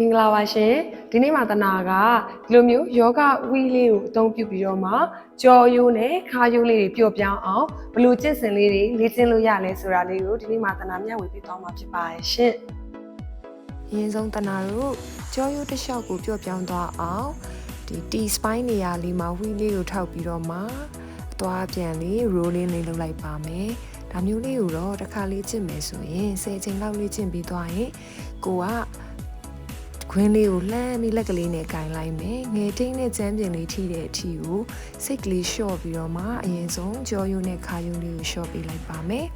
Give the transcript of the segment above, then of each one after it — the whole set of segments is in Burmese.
မင်္ဂလာပါရှင်ဒီနေ့မှာတနာကဒီလိုမျိုးယောဂဝီးလေးကိုအသုံးပြုပြီးတော့မှကြောရိုးနဲ့ခါရိုးလေးတွေပျော့ပြောင်းအောင်ဘယ်လိုကျင့်စဉ်လေးတွေလေ့ကျင့်လို့ရလဲဆိုတာလေးကိုဒီနေ့မှာတနာမျှဝေပေးသွားမှာဖြစ်ပါတယ်ရှင်အရင်ဆုံးတနာတို့ကြောရိုးတစ်လျှောက်ကိုပျော့ပြောင်းသွားအောင်ဒီ T spine နေရာလေးမှာဝီးလေးကိုထောက်ပြီးတော့မှအသွားပြန်လေး rolling လေးလုပ်လိုက်ပါမယ်ဒါမျိုးလေးကိုတော့တစ်ခါလေးကျင့်မယ်ဆိုရင်10ချိန်လောက်လေးကျင့်ပြီးသွားရင်ကိုက ခွင်းလေးကိုလှမ်းပြီးလက်ကလေးနဲ့ကင်လိုက်မယ်ငယ်ထိန်းနဲ့ကျမ်းပြင်လေးထိတဲ့အထိကိုစိတ်ကလေးလျှော့ပြီးတော့မှအရင်ဆုံးကြောယုံနဲ့ခါယုံလေးကိုလျှော့ပေးလိုက်ပါမယ်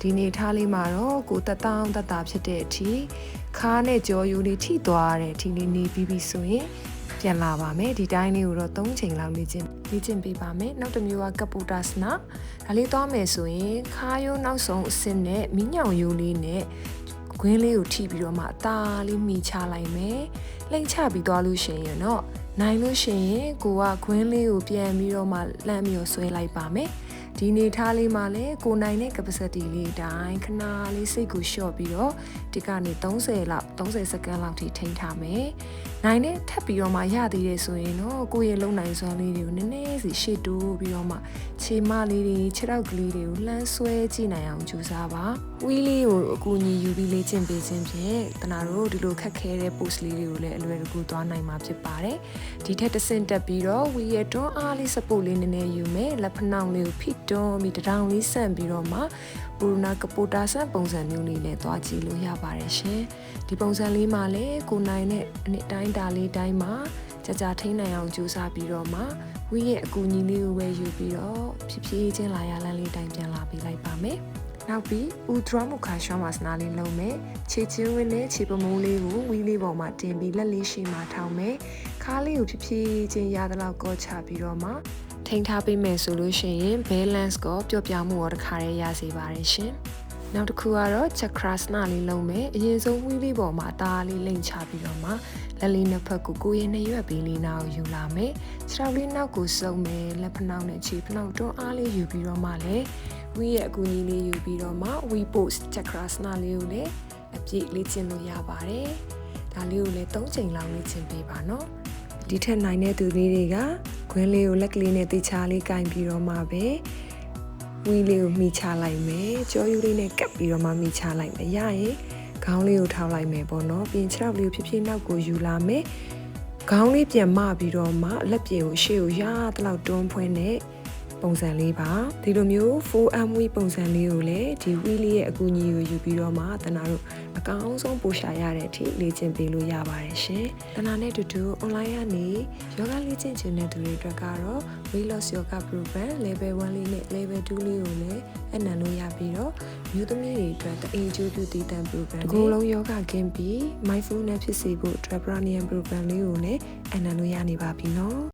ဒီနေ့ထားလေးမှာတော့ကိုတက်တောင်းတက်တာဖြစ်တဲ့အထိခါနဲ့ကြောယုံလေးထိသွားတဲ့အထိလေးနေပြီးပြီဆိုရင်ပြန်လာပါမယ်ဒီတိုင်းလေးကိုတော့3ချိန်လောက်လေ့ကျင့်လေ့ကျင့်ပေးပါမယ်နောက်တစ်မျိုးကကပူတာစနာဒါလေးသွားမယ်ဆိုရင်ခါယုံနောက်ဆုံးအဆင့်နဲ့မီးညောင်ယုံလေးနဲ့ ခွင်းလေးကိုထိပြီးတော့မှအသားလေးမိချလိုက်မယ်လိမ့်ချပြီးသွားလို့ရှိရင်တော့နိုင်လို့ရှိရင်ကိုကခွင်းလေးကိုပြန်ပြီးတော့မှလှမ်းပြီးတော့ဆွဲလိုက်ပါမယ်ဒီနေထားလေးမှာလည်းကိုနိုင်တဲ့ capacity လေးအတိုင်းခဏလေးစိတ်ကိုလျှော့ပြီးတော့ဒီကနေ30လောက်30စက္ကန့်လောက်ထိထိန်းထားမယ်။ နိုင်နဲ့ထပ်ပြီးတော့မှရသေးတယ်ဆိုရင်တော့ကိုယ့်ရဲ့လုံနိုင်စွမ်းလေးတွေကိုနည်းနည်းစီရှေ့တိုးပြီးတော့မှခြေမလေးတွေခြေထောက်ကလေးတွေကိုလှမ်းဆွဲကြည့်နိုင်အောင်ကြိုးစားပါ။ဝီးလေးကိုအကူအညီယူပြီးလေ့ကျင့်ပေးခြင်းဖြင့်တနာတို့ဒီလိုခက်ခဲတဲ့ post လေးတွေကိုလည်းအလွယ်တကူသွားနိုင်မှာဖြစ်ပါတယ်။ဒီထက်တစ်ဆင့်တက်ပြီးတော့ဝီးရဲ့တွန်းအားလေး support လေးနည်းနည်းယူမယ်။လက်ဖနှောင်းလေးကိုဖိတွန်းပြီးတထောင်လေးဆန့်ပြီးတော့မှ ပူရနာကပိုတာဆန့်ပုံစံမျိုးလေးနဲ့သွားကြည့်လို့ရပါတယ်ရှင်။ဒီပုံစံလေးမှာလည်းကိုနိုင်တဲ့အနှစ်တိုင်းတာလေးတိုင်းမှာကြာကြာထိန်းနိုင်အောင်ကြိုးစားပြီးတော့မှဝီးရဲ့အကူအညီလေးကိုပဲယူပြီးတော့ဖြည်းဖြည်းချင်းလာရလန်းလေးတိုင်းပြန်လာပေးလိုက်ပါမယ်။နောက်ပြီးဥဒရမုခါရှောင်းမစနာလေးလုံးမယ်ခြေချင်းဝင်းနဲ့ခြေပမိုးလေးကိုဝီးလေးပေါ်မှာတင်ပြီးလက်လေးရှိမှထောင်းမယ်ခါလေးကိုဖြည်းဖြည်းချင်းရသလောက်ကောချပြီးတော့မှ ထိန်းထားပေးမယ်ဆိုလို့ရှိရင် balance ကိုပျော့ပြောင်းမှုရောတစ်ခါတည်းရစေပါတယ်ရှင်နောက်တစ်ခုကတော့ chakrasana လေးလုံးမယ်အရင်ဆုံးဝီးလေးပေါ်မှာအသားလေးလိမ့်ချပြီးတော့မှလက်လေးနှစ်ဖက်ကိုကိုယ်ရဲ့နှစ်ရွက်ပေးလေးနာကိုယူလာမယ်ခြေထောက်လေးနောက်ကိုစုပ်မယ်လက်ဖနှောင်းနဲ့ခြေဖနှောင်းတွန်းအားလေးယူပြီးတော့မှလည်းဝီးရဲ့အကူအညီလေးယူပြီးတော့မှ we post chakrasana လေးကိုလည်းအပြည့်လေ့ကျင့်လို့ရပါတယ်ဒါလေးကိုလည်း၃ချိန်လောက်လေ့ကျင့်ပေးပါနော်ဒီထက်နိုင်တဲ့သူလေးတွေက ခွင်းလေးကိုလက်ကလေးနဲ့တေချာလေးကင်ပြီးတော့မှပဲဝီးလေးကိုမိချလိုက်မယ်ကြောယူလေးနဲ့ကပ်ပြီးတော့မှမိချလိုက်မယ်ရရင်ခေါင်းလေးကိုထောက်လိုက်မယ်ပေါ့နော်ပြင်ခြေထောက်လေးကိုဖြည်းဖြည်းနောက်ကိုယူလာမယ်ခေါင်းလေးပြန်မပြီးတော့မှလက်ပြင်ကိုရှေ့ကိုရတလောက်တွန်းဖွင့်တဲ့ ပုံစံလေးပါဒီလိုမျိုး 4M wheel ပုံစံလေးကိုလည်းဒီ wheel လေးရဲ့အကူအညီကိုယူပြီးတော့မှတနာတို့အကောင်းဆုံးပို့ရှာရတဲ့အထိလေ့ကျင့်ပေးလို့ရပါတယ်ရှင်တနာနဲ့တူတူ online ကနေယောဂလေ့ကျင့်ခြင်းတဲ့သူတွေအတွက်ကတော့ weight loss yoga program level 1လေးနဲ့ level 2လေးကိုလည်းအနံလို့ရပြီးတော့မျိုးသမီးတွေအတွက်တအိမ်ကျိုးပြုတည်တံ program ဒီကိုယ်လုံးယောဂကင်းပြီး mindfulness ဖြစ်စေဖို့ travel program လေးကိုလည်းအနံလို့ရနေပါပြီနော်